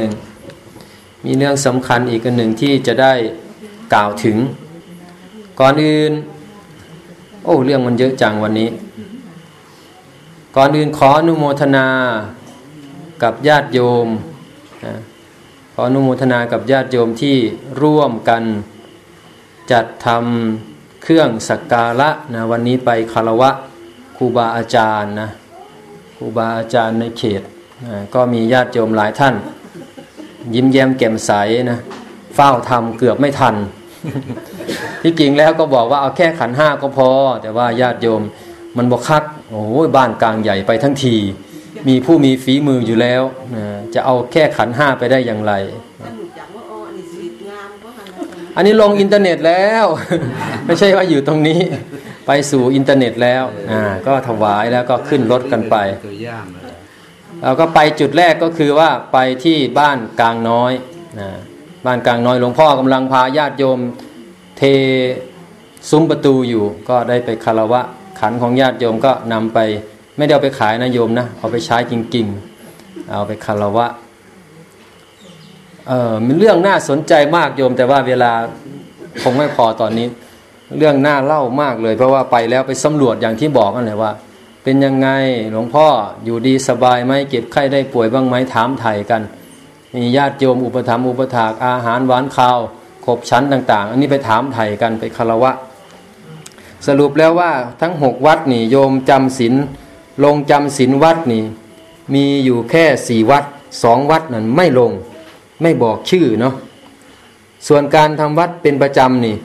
หนึ่งมีเรื่องสำคัญอีกอันหนึ่งที่จะได้กล่าวถึง ก่อนอื่น โอ้เรื่องมันเยอะจังวันนี้ ก่อนอื่นขออนุโมทนากับญาติโยมนะขออนุโมทนากับญาติโยมที่ร่วมกันจัดทำเครื่องสักการะนะวันนี้ไปคารวะครูบาอาจารย์นะครูบาอาจารย์ในเขตก็มีญาติโยมหลายท่าน ยิ้มแย้มแจ่มใสนะเฝ้าทำเกือบไม่ทัน ที่จริงแล้วก็บอกว่าเอาแค่ขันห้าก็พอ แต่ว่าญาติโยมมันบกคักโอ้ยบ้านกลางใหญ่ไปทั้งที มีผู้มีฝีมืออยู่แล้วนะจะเอาแค่ขันห้าไปได้อย่างไร อันนี้ลงอินเทอร์เน็ตแล้ว ไม่ใช่ว่าอยู่ตรงนี้ ไปสู่อินเทอร์เน็ตแล้วอ่าก็ถวายแล้วก็ขึ้นรถกันไป เราก็ไปจุดแรกก็คือว่าไปที่บ้านกลางน้อยนะบ้านกลางน้อยหลวงพ่อกำลังพาญาติโยมเทซุ้มประตูอยู่ก็ได้ไปคารวะขันของญาติโยมก็นำไปไม่ได้เอาไปขายนะโยมนะเอาไปใช้จริงๆ เอาไปคารวะเออมันเรื่องน่าสนใจมากโยม แต่ว่าเวลาคงไม่พอตอนนี้ เรื่องน่าเล่ามากเลย เพราะว่าไปแล้วไปสำรวจอย่างที่บอกนั่นแหละว่า เป็นยังไงหลวงพ่ออยู่ดีสบายไหมเก็บไข้ได้ป่วยบ้างไหมถามไถ่กันมีญาติโยมอุปถัมภ์อุปถากอาหารหวานข้าวขบชั้นต่าง ๆ อันนี้ไปถามไถ่กันไปคารวะ สรุปแล้วว่าทั้งหกวัดนี่โยมจำศีลลงจำศีลวัดนี่ มีอยู่แค่สี่วัดสองวัดนั่นไม่ลง ไม่บอกชื่อเนาะส่วนการทำวัดเป็นประจำนี่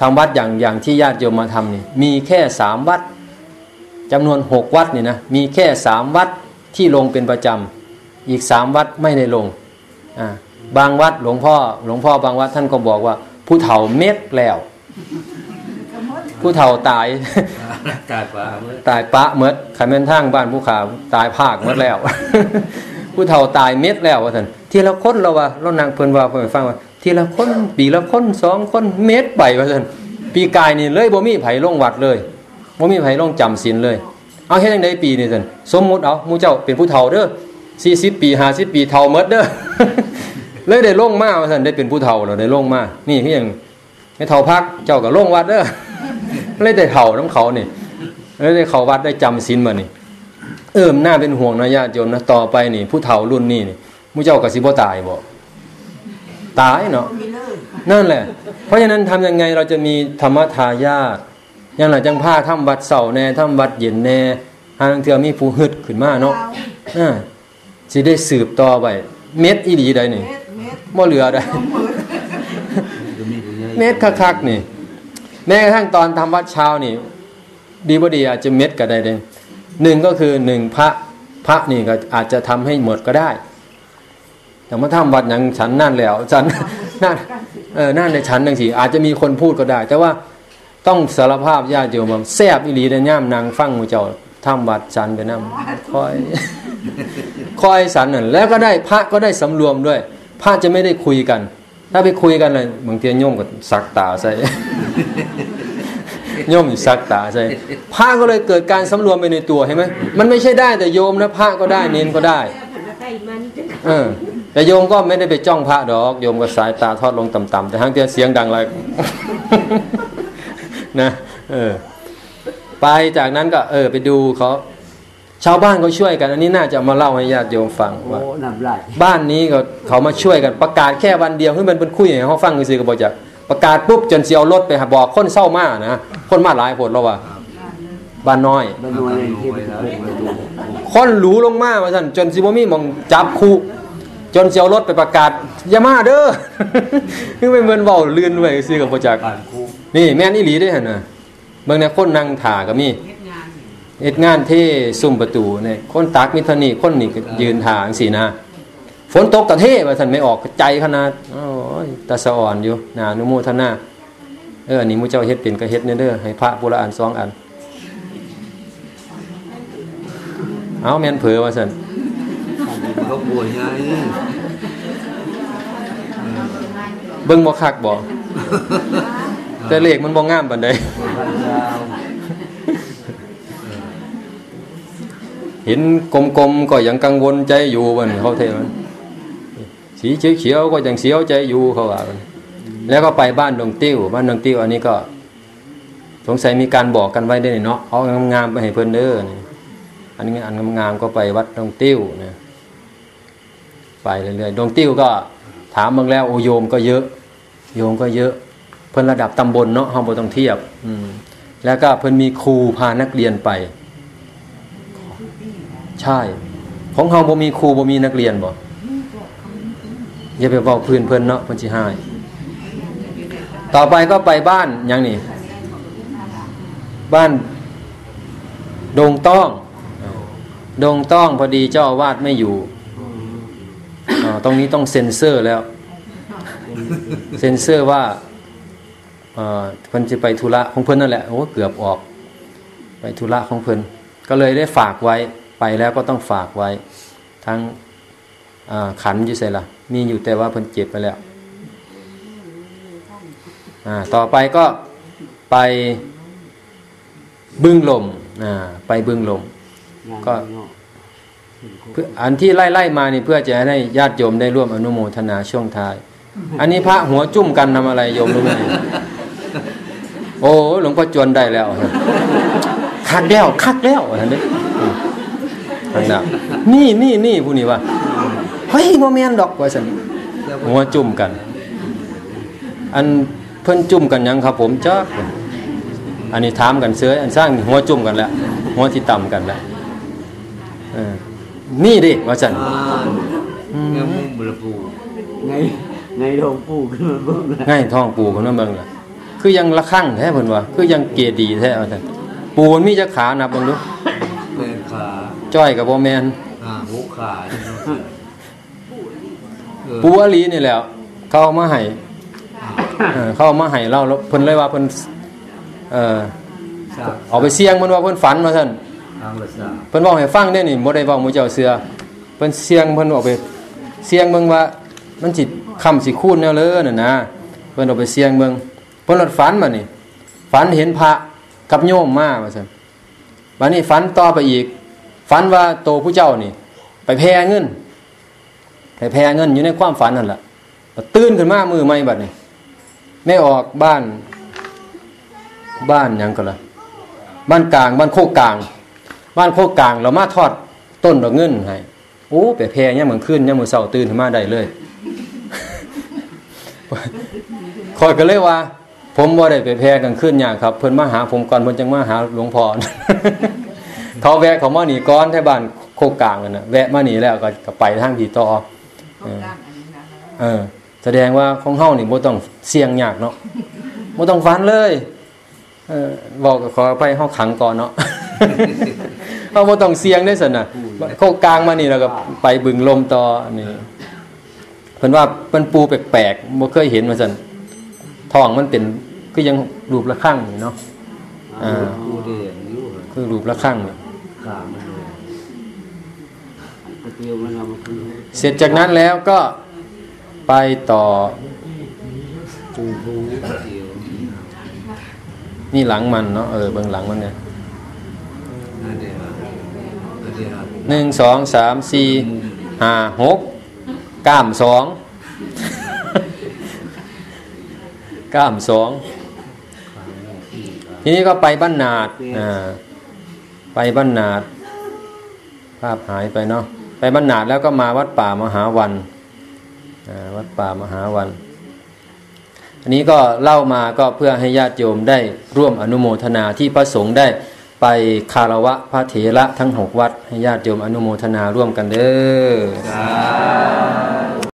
ทำวัดอย่างอย่างที่ญาติโยมมาทำนี่มีแค่สามวัด จำนวนหกวัดนี่นะมีแค่สามวัดที่ลงเป็นประจำอีกสามวัดไม่ได้ลงอ่าบางวัดหลวงพ่อหลวงพ่อบางวัดท่านก็บอกว่า ผู้เฒ่าเม็ดแล้ว ผู้เฒ่าตายกาดฟ้าเมื่อตายปะเมดขันเป็นทางบ้านผู้ขาตายภาคเมดแล้ว ผู้เฒ่าตายเม็ดแล้วว่าท่านทีละคนเราว่าเรานางเพิ่นว่าเพิ่นให้ฟังว่าทีละคนปีละคนสองคนเม็ดไปว่าท่านปีกายนี่เลยบ่มีไผลงวัดเลย บ่มีไผลงจำศีลเลย เอาเฮ็ดจังไดปีนี่ท่านสมมุติเอามู่เจ้าเป็นผู้เฒ่าเด้อ40ปี50ปีเฒ่าเมดเด้อเลยได้ลงมาว่าท่านได้เป็นผู้เฒ่าแล้วได้ลงมา นี่คือหยังให้เฒ่าพักเจ้าก็ลงวัดเด้อเลยได้เฒ่าน้ำเขานี่เลยได้เขาวัดได้จำศีลมานี่ เอิ่มหน้าเป็นห่วงนะญาติโยมนะต่อไปนี่ ผู้เฒ่ารุ่นนี้นี่มู่เจ้าก็สิบ่ตายบ่ตายเนาะนั่นแหละ เพราะฉะนั้นทำยังไงเราจะมีธรรมทายาท ยังหลังจังผ้าทำวัดเสาแน่ทำวัดเย็นแน่หาทางเทือมีผู้ฮึดขึ้นมาเนาะอ่าสิได้สืบต่อไปเม็ดอีหลีใดนี่เม็ดเม็ดบ่เหลือได้น้องเหมือนจะมีตัวใหญ่เม็ดคักๆนี่ แม้กระทั่งตอนทำวัดเช้านี่ ดีบ่ดีอาจจะเม็ดก็ได้เด้หนึ่งก็คือหนึ่งพระพระนี่ก็อาจจะทำให้หมดก็ได้ แต่มาทำวัดอย่างฉันนั่นแล้วฉันนั่นเออนั่นในฉันจังสิอาจจะมีคนพูดก็ได้ แต่ว่า ต้องสารภาพญาติโยมว่าแซ่บอีหลีได้ย่ามนางฟังหมูเจ้าทำวัดฉันไปนำคอยคอยสันนั่นแล้วก็ได้พระก็ได้สำรวมด้วย พระจะไม่ได้คุยกัน ถ้าไปคุยกันเลยบางทีโยมก็สักตาใส่โยมสักตาใส่พระก็เลยเกิดการสำรวมไปในตัวเห็นไหมมันไม่ใช่ได้แต่โยมนะพระก็ได้เน้นก็ได้เออแต่โยมก็ไม่ได้ไปจ้องพระดอก โยมก็สายตาทอดลงต่ำๆแต่ทั้งเตียเสียงดังเลย นะเออไปจากนั้นก็เออไปดูเขาชาวบ้านเขาช่วยกัน อันนี้น่าจะเอามาเล่าให้ญาติโยมฟังว่าโอ้น้ำลายบ้านนี้ก็เขามาช่วยกันประกาศแค่วันเดียวให้มันเป็นคุยให้เขาฟังซื่อๆก็บอกจากประกาศปุ๊บจนเสียวรถไปหาบอกคนเศร้ามานะคนมาหลายผลแล้วว่าบ้านน้อยบรรนวยที่ไปถูกไปดูคนหรูลงมาว่าสั่นจนสิบ่มีหมองจับคู่จนเสียวรถไปประกาศอย่ามาเด้อคือเป็นเหมือนเว้าลื่นไว้ซื่อกับบ่จักผ่า นคู่นี่แม่นอีหลีเด้อหั่นน่ะเบิ่งเนี่ยคนนั่งถ่าก็มีเฮ็ดงานเฮ็ดงานเท่ซุ่มประตูเนี่ยคนตักมิทานี่คนนี่ก็ยืนถ่าจังซี่นะฝนตกกระเทว่าท่านไม่ออกใจขนาดโอ้ยตาสะอ่อนอยู่นานุโมทนาเอออันนี้หมูเจ้าเฮ็ดเป็นก็เฮ็ดเนี่ยเด้อให้พระปุระอันสองอัน เอาแม่นเผลอว่าซั่นเขาป่วยไงเบิ่งบ่คักบ่ แต่เลขมันบ่งามปานใดเห็นกลมๆก็ยังกังวลใจอยู่มันเขาเทมันสีเขียวๆก็ยังเสียวใจอยู่เขาว่ากันแล้วก็ไปบ้านดงติ้วบ้านดงติ้วอันนี้ก็สงสัยมีการบอกกันไว้ได้เนาะเอางามๆไปให้เพิ่อนเด้ออันนี้อันงามๆก็ไปวัดดงติ้วนะไปเรื่อยๆดงติ้วก็ ถามเบิ่งแล้วโอโยมก็เยอะ โยมก็เยอะ เพิ่นระดับตำบลเนาะเฮาบ่ต้องเทียบ อืมแล้วก็เพิ่นมีครูพานักเรียนไป ใช่ ของเฮาบ่มีครูบ่มีนักเรียนบ่อย่าไปเว้าพื้นเพิ่นเนาะเพิ่นสิหายต่อไปก็ไปบ้านหยังนี่ บ้านดงต้องดงต้องพอดีเจ้าอาวาสไม่อยู่อ่าตรงนี้ต้องเซ็นเซอร์แล้ว เซ็นเซอร์ว่า เพิ่นจะไปธุระของเพิ่นนั่นแหละโอ้เกือบออก ไปธุระของเพิ่นก็เลยได้ฝากไว้ไปแล้วก็ต้องฝากไว้ ทั้งขันอยู่ใส่ละมีอยู่แต่ว่าเพิ่นเจ็บไปแล้วต่อไปก็ไปบึ้งลมไปบึ้งลม ก็เพื่ออันที่ไล่ไล่มานี่เพื่อจะให้ญาติโยมได้ร่วมอนุโมทนาช่วงท้าย อันนี้พระหัวจุ่มกันทำอะไรโยมรู้ไหม โอ้หลวงพ่อจวนได้แล้วคักแล้วคักแล้วอันนี้อันนั้นนี่นี่นี่ผู้นี้ว่าเฮ้ยโมเมนดอกว่าสันหัวจุ่มกัน อันเพิ่นจุ่มกันยังครับ ผมจ้าอันนี้ถามกันเสืออันสร้างหัวจุ่มกันแล้วหัวที่ต่ำกันแล้วเออนี่ดิว่าสันอ่าเงี้ยมุ่งบุรพูไงไงโดงปู่ขึ้นมาเบิ่งเลยง่ายท้องปูคนนั้นเบิ่งล่ะ คือยังละคั่งแท้เพิ่นว่าคือยังเกดีแท้ว่าซั่นปูมันมีจักขานับเบิ่งดูเป็นขาจ้อยกับบ่แม่นอ่าหกขาเนี่ยเนาะเออปูอลีนี่แหล้วเขาเอามาให้เออเขาเอามาให้เราแล้วเพิ่นเลยว่าเพิ่นเอ่อสามเอาไปเสี่ยงมันว่าเพิ่นฝันว่าซั่นทางละสามเพิ่นบอกให้ฟังได้นี่บ่ได้เว้าหมู่เจ้าเสือเพิ่นเสี่ยงเพิ่นเอาไปเสี่ยงเบิ่งว่า มันสิค่ำสิคูณแนวเลยนั่นนะเพิ่นเอาไปเสี่ยงเบิ่งเพิ่นรถฝันมานี่ฝันเห็นพระกับโยมมาว่าซั่นบัดนี้ฝันต่อไปอีกฝันว่าโตผู้เจ้านี่ ไปแพ้เงินไปแพ้เงินอยู่ในความฝันนั่นแหละตื่นขึ้นมามือใหม่บัดนี้ไม่ออกบ้าน บ้านยังก็ละบ้านกลาง บ้านโคกกลาง บ้านโคกกลาง เรามาทอดต้นดอกเงินให้โอ้ไปแพ้เนี่ยามมือนขึ้นเนี่ยามมือเสาตื่นขึ้นมาได้เลยคอยก็เลยว่า ผมว่าได้ไปแพ้กลางคืนอย่างครับ เพิ่นมาหาผมก่อนเพิ่นจังมาหาหลวงพ่อเขาแวะเขามาหนีก้อนที่บ้านโคกกลางกันนะแวะมาหนีแล้วก็ก็ไปทางผีต่อเออเออ แสดงว่าของเฮานี่บ่ต้องเสี่ยงยากเนาะบ่ต้องฝันเลย เออบอกก็ขอไปเฮาขังก่อนเนาะเฮาบ่ต้องเสี่ยงได้ซั่นน่ะโคกกลางมานี่แล้วก็ไปบึงลมต่อนี่เพิ่นว่าเพิ่นปูแปลกๆบ่เคยเห็นว่าซั่น ท้องมันเป็นคือยังรูประฆังนี่เนาะอ่ากูเดียนอยู่เหรอคือรูประฆังนี่ขามันเลยตะเกียวมันเอามาคืนเสร็จจากนั้นแล้วก็ไปต่อปูปูเดียวนี่หลังมันเนาะเออเบื้องหลังมันเนี่ยนั่นเดียวนั่นเดียวหนึ่งสองสามสี่ห้าหกก้ามสอง ก้ามสองทีนี้ก็ไปบ้านนาดอ่าไปบ้านนาดภาพหายไปเนาะไปบ้านนาดแล้วก็มาวัดป่ามหาวันอ่าวัดป่ามหาวัน อันนี้ก็เล่ามาก็เพื่อให้ญาติโยมได้ร่วมอนุโมทนาที่พระสงฆ์ได้ไปคารวะพระเถระทั้งหกวัด ให้ญาติโยมอนุโมทนาร่วมกันเด้อ